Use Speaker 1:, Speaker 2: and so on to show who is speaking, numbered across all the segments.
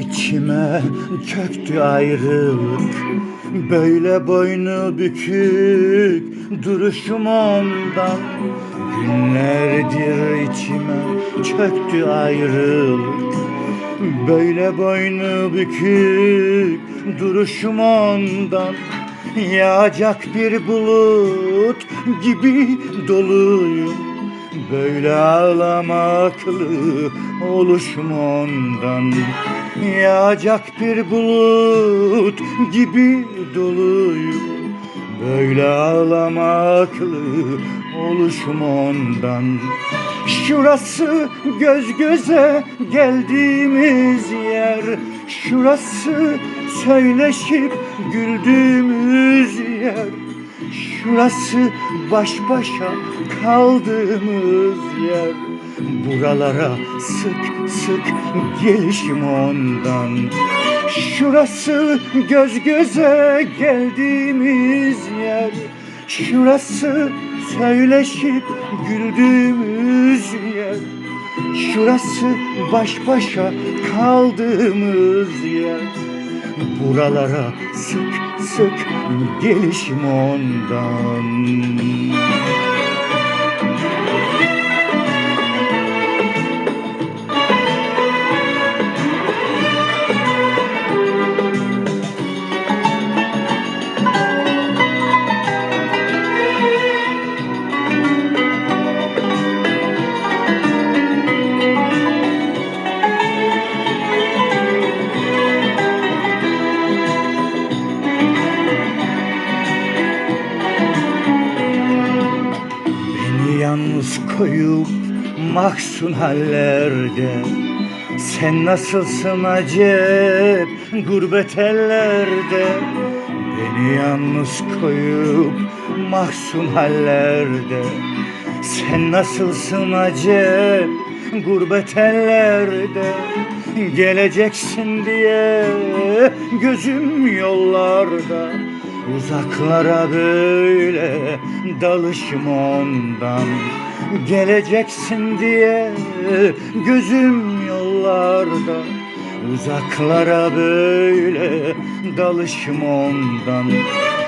Speaker 1: içime çöktü ayrılık. Böyle boynu bükük duruşum ondan. Günlerdir içime çöktü ayrılık. Böyle boynu bükük duruşum ondan. Yağacak bir bulut gibi doluyum Böyle ağlamaklı oluşum ondan. Yağacak bir bulut gibi doluyum. Böyle ağlamaklı oluşum ondan. Şurası göz göze geldiğimiz yer. Şurası söyleşip güldüğümüz yer Şurası baş başa kaldığımız yer. Buralara sık sık gelişim ondan. Şurası göz göze geldiğimiz yer. Şurası söyleşip güldüğümüz yer. Şurası baş başa kaldığımız yer. Buralara sık sık gelişim ondan Yalnız koyup mahzun hallerde. Sen nasılsın acep gurbet ellerde? Beni yalnız koyup mahzun hallerde. Sen nasılsın acep gurbet ellerde? Geleceksin diye gözüm yollarda Uzaklara böyle dalışım ondan. Geleceksin diye gözüm yollarda. Uzaklara böyle dalışım ondan.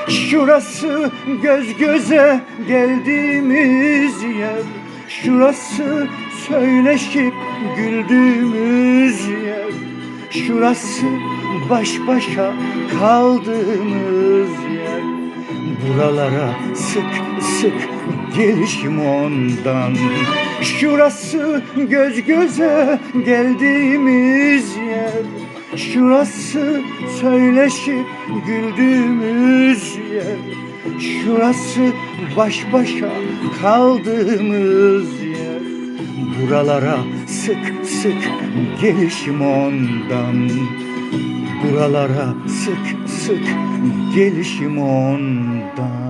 Speaker 1: Şurası göz göze geldiğimiz yer. Şurası söyleşip güldüğümüz yer. Şurası baş başa kaldığımız yer. Buralara sık sık gelişim ondan. Şurası göz göze geldiğimiz yer. Şurası söyleşip güldüğümüz yer. Şurası baş başa kaldığımız yer. Buralara sık sık gelişim ondan Buralara sık sık gelişim ondan.